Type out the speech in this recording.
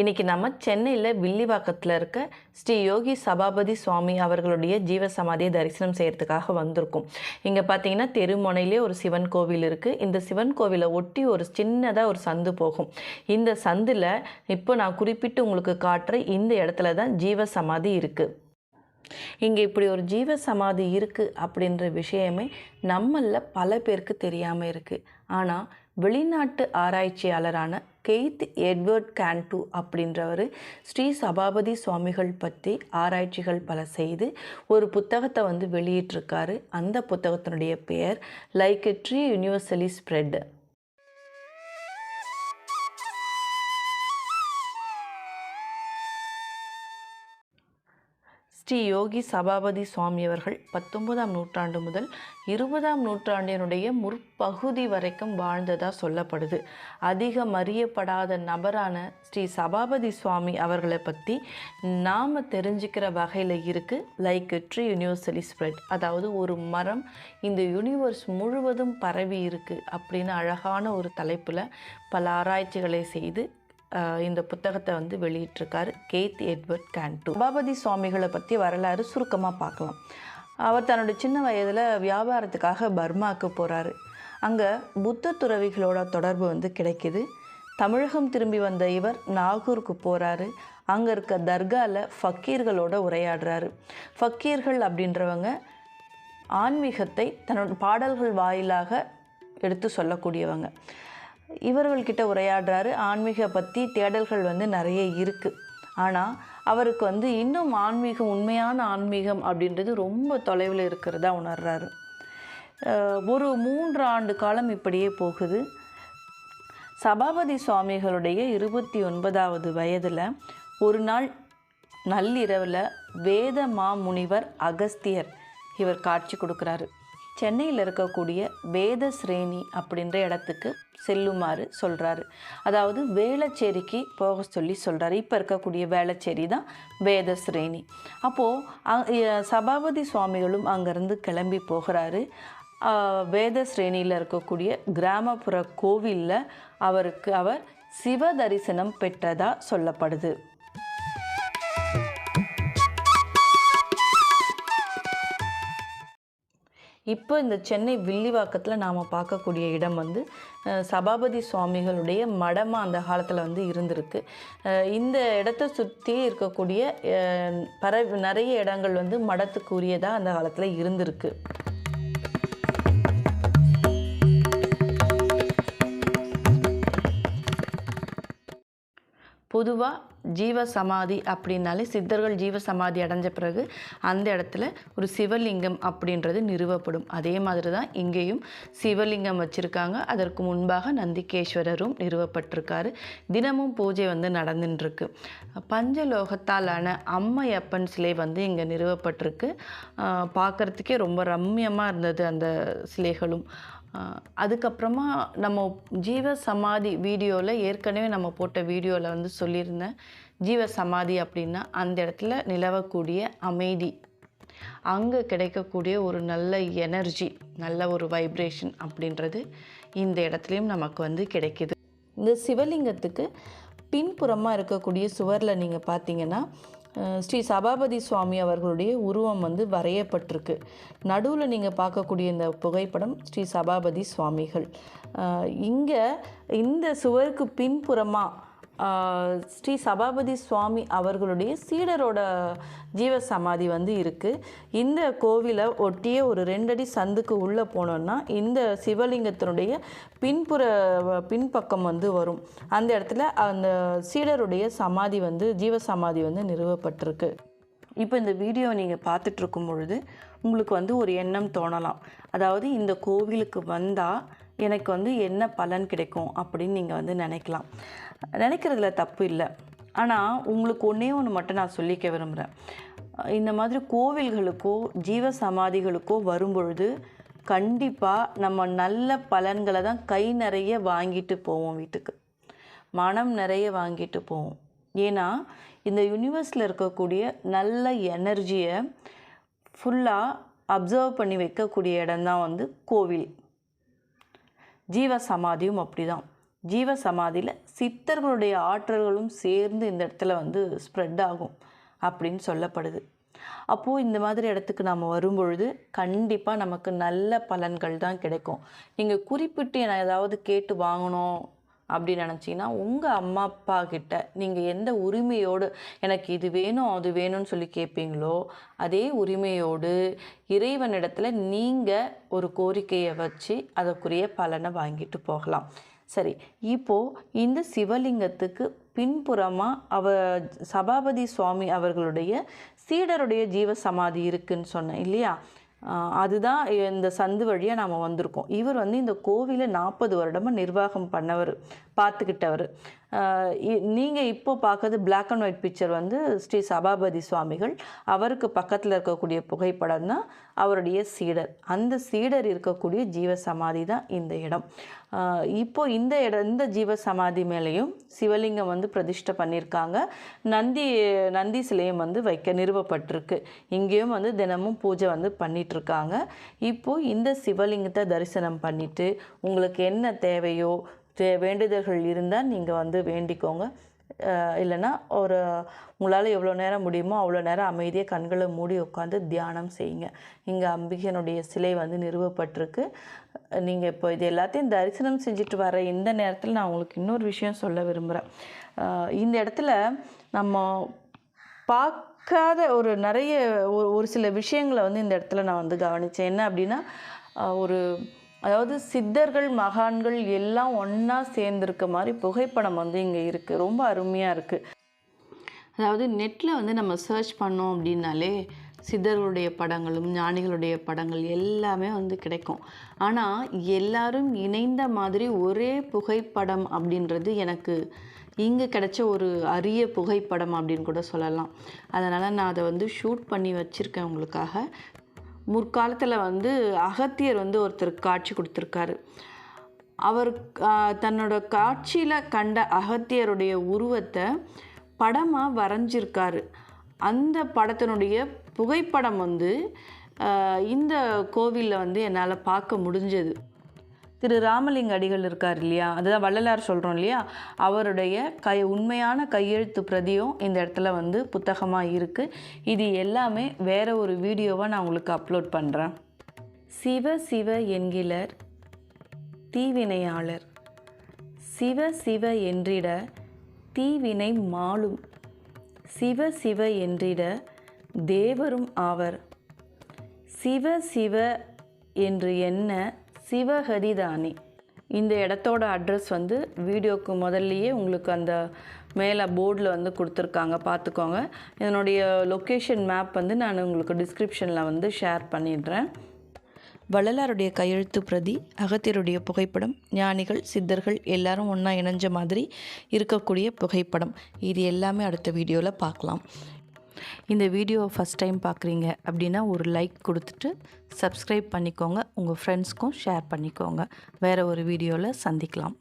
இன்னைக்கு நம்ம சென்னையில் வில்லிவாக்கத்தில் இருக்க ஸ்ரீ யோகி சபாபதி சுவாமி அவர்களுடைய ஜீவ சமாதியை தரிசனம் செய்கிறதுக்காக வந்திருக்கோம். இங்கே பார்த்தீங்கன்னா தெருமுனையிலே ஒரு சிவன் கோவில் இருக்குது இந்த சிவன் கோவிலை ஒட்டி ஒரு சின்னதாக ஒரு சந்து போகும். இந்த சந்தில் இப்போ நான் குறிப்பிட்டு உங்களுக்கு காட்டுற இந்த இடத்துல தான் ஜீவ சமாதி இருக்குது இங்கே இப்படி ஒரு ஜீவ சமாதி இருக்குது அப்படின்ற விஷயமே நம்மளில் பல பேருக்கு தெரியாமல் இருக்குது ஆனால் வெளிநாட்டு ஆராய்ச்சியாளரான கெய்த் எட்வர்ட் கேன்டு அப்படின்றவர் ஸ்ரீ சபாபதி சுவாமிகள் பற்றி ஆராய்ச்சிகள் பல செய்து ஒரு புத்தகத்தை வந்து வெளியிட்டிருக்காரு. அந்த புத்தகத்தினுடைய பெயர் like a tree universally spread. Sri Yogi Sabapathi Swami அவர்கள் பத்தொன்பதாம் நூற்றாண்டு முதல் இருபதாம் நூற்றாண்டினுடைய முற்பகுதி வரைக்கும் வாழ்ந்ததாக சொல்லப்படுது. அதிகம் அறியப்படாத நபரான ஸ்ரீ சபாபதி சுவாமி அவர்களை பற்றி நாம் தெரிஞ்சுக்கிற வகையில் இருக்குது லைக் ட்ரீ யூனிவர்சலி ஸ்ப்ரெட் அதாவது ஒரு மரம் இந்த யூனிவர்ஸ் முழுவதும் பரவி இருக்குது அப்படின்னு அழகான ஒரு தலைப்பில் பல ஆராய்ச்சிகளை செய்து இந்த புத்தகத்தை வந்து வெளியிட்டிருக்காரு கேத் எட்வர்ட் கேன்டு. சபாபதி சுவாமிகளை பற்றி வரலாறு சுருக்கமாக பார்க்கலாம். அவர் தன்னோட சின்ன வயதில் வியாபாரத்துக்காக பர்மாவுக்கு போகிறாரு அங்கே புத்த துறவிகளோட தொடர்பு வந்து கிடைக்குது. தமிழகம் திரும்பி வந்த இவர் நாகூருக்கு போகிறாரு அங்கே இருக்க தர்காவில் ஃபக்கீர்களோட உரையாடுறாரு. ஃபக்கீர்கள் அப்படின்றவங்க ஆன்மீகத்தை தன்னோட பாடல்கள் வாயிலாக எடுத்து சொல்லக்கூடியவங்க. இவர்கள்கிட்ட உரையாடுறாரு. ஆன்மீக பற்றி தேடல்கள் வந்து நிறைய இருக்குது ஆனால் அவருக்கு வந்து இன்னும் ஆன்மீகம் உண்மையான ஆன்மீகம் அப்படின்றது ரொம்ப தொலைவில் இருக்கிறதா உணர்றாரு. ஒரு மூன்று ஆண்டு காலம் இப்படியே போகுது. சபாபதி சுவாமிகளுடைய இருபத்தி ஒன்பதாவது வயதில் ஒரு நாள் நள்ளிரவில் வேத மாமுனிவர் அகஸ்தியர் இவர் காட்சி கொடுக்குறாரு. சென்னையில் இருக்கக்கூடிய வேத ஸ்ரேணி அப்படின்ற இடத்துக்கு செல்லுமாறு சொல்கிறாரு அதாவது வேளச்சேரிக்கு போக சொல்லி சொல்கிறாரு இப்போ இருக்கக்கூடிய வேளச்சேரி தான் வேத ஸ்ரேணி. அப்போது சபாபதி சுவாமிகளும் அங்கேருந்து கிளம்பி போகிறாரு. வேத ஸ்ரேணியில் இருக்கக்கூடிய கிராமப்புற கோவிலில் அவருக்கு அவர் சிவ தரிசனம் பெற்றதாக சொல்லப்படுது. இப்போ இந்த சென்னை வில்லிவாக்கத்தில் நாம் பார்க்கக்கூடிய இடம் வந்து சபாபதி சுவாமிகளுடைய மடமாக அந்த காலத்தில் வந்து இருந்திருக்கு. இந்த இடத்த சுற்றி இருக்கக்கூடிய அஹ், பர நிறைய இடங்கள் வந்து மடத்துக்குரியதாக அந்த காலத்தில் இருந்திருக்கு. பொதுவாக ஜீவ சமாதி அப்படின்னாலே சித்தர்கள் ஜீவ சமாதி அடைஞ்ச பிறகு அந்த இடத்துல ஒரு சிவலிங்கம் அப்படின்றது நிறுவப்படும். அதே மாதிரி தான் இங்கேயும் சிவலிங்கம் வச்சுருக்காங்க. அதற்கு முன்பாக நந்திகேஸ்வரரும் நிறுவப்பட்டிருக்காரு. தினமும் பூஜை வந்து நடந்துட்டுருக்கு பஞ்சலோகத்தாலான அம்மையப்பன் சிலை வந்து இங்கே நிறுவப்பட்டிருக்கு. பார்க்குறதுக்கே ரொம்ப ரம்மியமாக இருந்தது அந்த சிலைகளும். அதுக்கப்புறமா நம்ம ஜீவ சமாதி வீடியோவில் ஏற்கனவே நம்ம போட்ட வீடியோவில் வந்து சொல்லியிருந்தேன் ஜீவ சமாதி அப்படின்னா அந்த இடத்துல நிலவக்கூடிய அமைதி. அங்கே கிடைக்கக்கூடிய ஒரு நல்ல எனர்ஜி நல்ல ஒரு வைப்ரேஷன் அப்படின்றது இந்த இடத்துலையும் நமக்கு வந்து கிடைக்குது. இந்த சிவலிங்கத்துக்கு பின்புறமாக இருக்கக்கூடிய சுவரில் நீங்கள் பார்த்தீங்கன்னா ஸ்ரீ சபாபதி சுவாமி அவர்களுடைய உருவம் வந்து வரையப்பட்டிருக்கு. நடுவில் நீங்கள் பார்க்கக்கூடிய இந்த புகைப்படம் ஸ்ரீ சபாபதி சுவாமிகள். இங்கே இந்த சுவருக்கு பின்புறமாக ஸ்ரீ சபாபதி சுவாமி அவர்களுடைய சீடரோட ஜீவ சமாதி வந்து இருக்குது இந்த கோவிலை ஒட்டிய ஒரு ரெண்டடி சந்துக்கு உள்ளே போனோன்னா இந்த சிவலிங்கத்தினுடைய பின்புற பின்பக்கம் வந்து வரும். அந்த இடத்துல அந்த சீடருடைய சமாதி வந்து ஜீவ சமாதி வந்து நிறுவப்பட்டிருக்கு. இப்போ இந்த வீடியோவை நீங்கள் பார்த்துட்டு இருக்கும் பொழுது உங்களுக்கு வந்து ஒரு எண்ணம் தோணலாம். அதாவது இந்த கோவிலுக்கு வந்தால் எனக்கு வந்து என்ன பலன் கிடைக்கும் அப்படின்னு நீங்கள் வந்து நினைக்கலாம். நினைக்கிறதுல தப்பு இல்லை. ஆனால் உங்களுக்கு ஒன்றே ஒன்று மட்டும் நான் சொல்லிக்க விரும்புகிறேன் இந்த மாதிரி கோவில்களுக்கோ ஜீவ சமாதிகளுக்கோ வரும்பொழுது கண்டிப்பாக நம்ம நல்ல பலன்களை தான் கை நிறைய வாங்கிட்டு போவோம் வீட்டுக்கு. மனம் நிறைய வாங்கிட்டு போவோம். ஏன்னா இந்த யூனிவர்ஸில் இருக்கக்கூடிய நல்ல எனர்ஜியை ஃபுல்லாக அப்சர்வ் பண்ணி வைக்கக்கூடிய இடம்தான் வந்து கோவில். ஜீவ சமாதியும் அப்படிதான். ஜீவ சமாதியில் சித்தர்களுடைய ஆற்றல்களும் சேர்ந்து இந்த இடத்துல வந்து ஸ்ப்ரெட் ஆகும் அப்படின்னு சொல்லப்படுது. அப்போது இந்த மாதிரி இடத்துக்கு நாம் வரும்பொழுது கண்டிப்பாக நமக்கு நல்ல பலன்கள் தான் கிடைக்கும். நீங்கள் குறிப்பிட்டு நான் ஏதாவது கேட்டு வாங்கணும் அப்படி நினச்சிங்கன்னா உங்கள் அம்மா அப்பா கிட்ட நீங்கள் எந்த உரிமையோடு எனக்கு இது வேணும் அது வேணும்னு சொல்லி கேட்பீங்களோ அதே உரிமையோடு இறைவனிடத்தில் நீங்கள் ஒரு கோரிக்கையை வச்சு அதற்குரிய பலனை வாங்கிட்டு போகலாம். சரி இப்போது இந்த சிவலிங்கத்துக்கு பின்புறமாக அவ சபாபதி சுவாமி அவர்களுடைய சீடருடைய ஜீவ சமாதி இருக்குன்னு சொன்னேன் இல்லையா? அதுதான் இந்த சந்து வழியாக நாம் வந்திருக்கோம். இவர் வந்து இந்த கோவிலை நாற்பது வருடமாக நிர்வாகம் பண்ணவர் பார்த்துக்கிட்டவர். நீங்கள் இப்போ பார்க்கறது பிளாக் அண்ட் ஒயிட் பிக்சர் வந்து ஸ்ரீ சபாபதி சுவாமிகள் அவருக்கு பக்கத்தில் இருக்கக்கூடிய புகைப்படம் தான் அவருடைய சீடர். அந்த சீடர் இருக்கக்கூடிய ஜீவ சமாதி தான் இந்த இடம். இப்போ இந்த இடம் இந்த ஜீவ சமாதி மேலேயும் சிவலிங்கம் வந்து பிரதிஷ்டை பண்ணியிருக்காங்க நந்தி நந்தி சிலையும் வந்து வைக்க நிறுவப்பட்டிருக்கு. இங்கேயும் வந்து தினமும் பூஜை வந்து பண்ணிகிட்ருக்காங்க இப்போது இந்த சிவலிங்கத்தை தரிசனம் பண்ணிவிட்டு உங்களுக்கு என்ன தேவையோ தே வேண்டுதல்கள் இருந்தால் நீங்கள் வந்து வேண்டிக்கோங்க. இல்லைன்னா ஒரு உங்களால் எவ்வளோ நேரம் முடியுமோ அவ்வளோ நேரம் அமைதியாக கண்களை மூடி உட்காந்து தியானம் செய்யுங்க. இங்கே அம்பிகையினுடைய சிலை வந்து நிறுவப்பட்டிருக்கு. நீங்கள் இப்போ இது எல்லாத்தையும் தரிசனம் செஞ்சுட்டு வர இந்த நேரத்தில் நான் உங்களுக்கு இன்னொரு விஷயம் சொல்ல விரும்புகிறேன் இந்த இடத்துல நம்ம பார்க்காத ஒரு நிறைய ஒரு ஒரு சில விஷயங்களை வந்து இந்த இடத்துல நான் வந்து கவனித்தேன் என்ன அப்படின்னா ஒரு அதாவது சித்தர்கள் மகான்கள் எல்லாம் ஒன்றா சேர்ந்துருக்க மாதிரி புகைப்படம் வந்து இங்கே இருக்குது ரொம்ப அருமையாக இருக்குது அதாவது நெட்டில் வந்து நம்ம சர்ச் பண்ணோம் அப்படின்னாலே சித்தர்களுடைய படங்களும் ஞானிகளுடைய படங்கள் எல்லாமே வந்து கிடைக்கும். ஆனால் எல்லாரும் இணைந்த மாதிரி ஒரே புகைப்படம் அப்படின்றது எனக்கு இங்கே கிடைச்ச ஒரு அரிய புகைப்படம் அப்படின்னு கூட சொல்லலாம். அதனால் நான் அதை வந்து ஷூட் பண்ணி வச்சுருக்கேன் உங்களுக்காக. முற்காலத்தில் வந்து அகத்தியர் வந்து ஒருத்தருக்கு காட்சி கொடுத்துருக்காரு. அவர் தன்னோட காட்சியில் கண்ட அகத்தியருடைய உருவத்தை படமாக வரைஞ்சிருக்காரு. அந்த படத்தினுடைய புகைப்படம் வந்து இந்த கோவிலில் வந்து என்னால் பார்க்க முடிஞ்சது. திரு ராமலிங்க அடிகள் இருக்கார் இல்லையா? அதுதான் வள்ளலார் சொல்கிறோம் இல்லையா? அவருடைய கை உண்மையான கையெழுத்து பிரதியும் இந்த இடத்துல வந்து புத்தகமாக இருக்குது இது எல்லாமே வேற ஒரு வீடியோவாக நான் உங்களுக்கு அப்லோட் பண்ணுறேன் சிவ சிவ என்கிலர் தீவினையாளர். சிவ சிவ என்றிட தீவினை மாலும். சிவ சிவ என்றிட தேவரும் ஆவர். சிவ சிவ என்று என்ன சிவகதிதானே இந்த இடத்தோட அட்ரஸ் வந்து வீடியோக்கு முதல்லையே உங்களுக்கு அந்த மேலே போர்டில் வந்து கொடுத்துருக்காங்க. பார்த்துக்கோங்க. இதனுடைய லொக்கேஷன் மேப் வந்து நான் உங்களுக்கு டிஸ்கிரிப்ஷனில் வந்து ஷேர் பண்ணிடுறேன். வள்ளலாருடைய கையெழுத்து பிரதி அகத்தியருடைய புகைப்படம் ஞானிகள் சித்தர்கள் எல்லாரும் ஒன்றா இணைஞ்ச மாதிரி இருக்கக்கூடிய புகைப்படம். இது எல்லாமே அடுத்த வீடியோவில் பார்க்கலாம். இந்த வீடியோவை ஃபஸ்ட் டைம் பார்க்குறீங்க அப்படின்னா ஒரு லைக் கொடுத்துட்டு சப்ஸ்கிரைப் பண்ணிக்கோங்க. உங்கள் ஃப்ரெண்ட்ஸ்க்கும் ஷேர் பண்ணிக்கோங்க. வேறு ஒரு வீடியோவில் சந்திக்கலாம்.